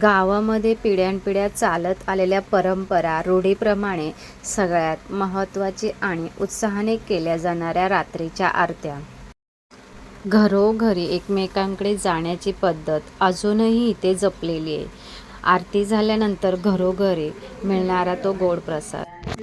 गावामध्ये पिढ्यानपिढ्या चालत आलेल्या परंपरा रूढीप्रमाणे सगळ्यात महत्त्वाची आणि उत्साहाने केल्या जाणाऱ्या रात्रीच्या आरत्या. घरोघरी एकमेकांकडे जाण्याची पद्धत अजूनही इथे जपलेली आहे. आरती झाल्यानंतर घरोघरी मिळणारा तो गोड प्रसाद.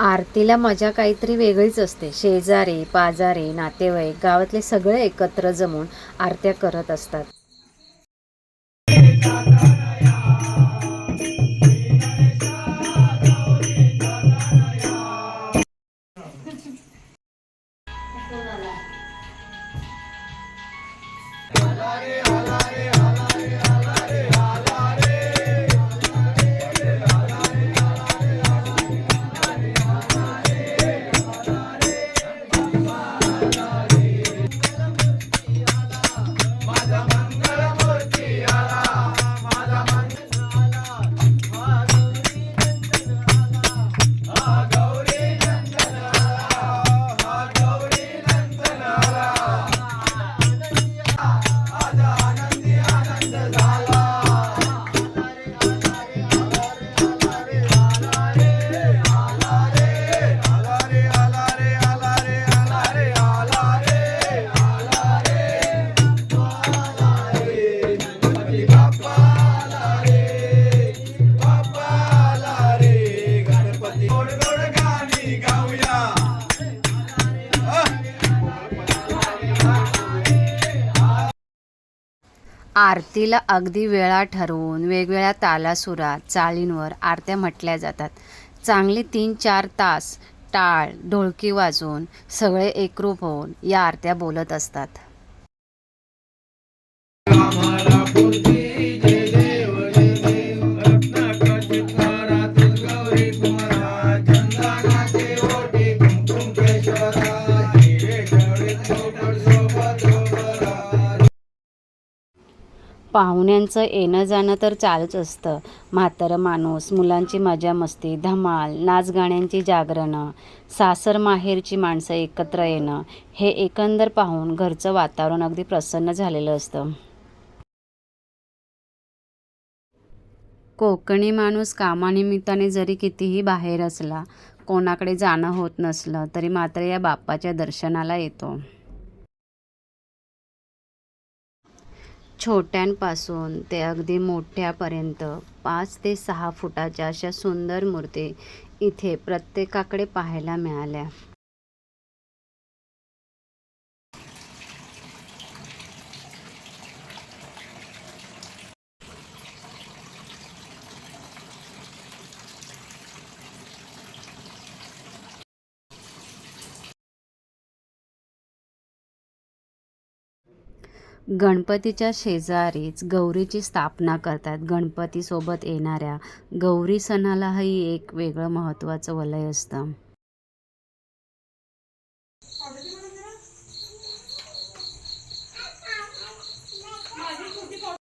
आरतीला मजा काहीतरी वेगळीच असते. शेजारी पाजारी नातेवाईक गावातले सगळे एकत्र जमून आरत्या करत असतात. आरतीला अगदी वेळा ठरवून वेगवेगळ्या तालासुरात चाळींवर आरत्या म्हटल्या जातात. चांगले तीन चार तास टाळ ढोलकी वाजवून सगळे एकरूप होऊन या आरत्या बोलत असतात. पाहुण्यांचं येणं जाणं तर चालूच असतं. म्हातारं माणूस मुलांची मजा मस्ती धमाल नाचगाण्यांची जागरणं सासर माहेरची माणसं एकत्र येणं हे एकंदर पाहून घरचं वातावरण अगदी प्रसन्न झालेलं असतं. कोकणी माणूस कामानिमित्ताने जरी कितीही बाहेर असला कोणाकडे जाणं होत नसलं तरी मात्र या बाप्पाच्या दर्शनाला येतो. छोट्यांपासून ते अगदी मोठ्यापर्यंत पाच ते सहा फुटाच्या अशा सुंदर मूर्ती इथे प्रत्येकाकडे पाहायला मिळाल्या. गणपतीच्या शेजारीच गौरीची स्थापना करतात. गणपतीसोबत येणाऱ्या गौरी सणालाही एक वेगळं महत्त्वाचं वलय असतं.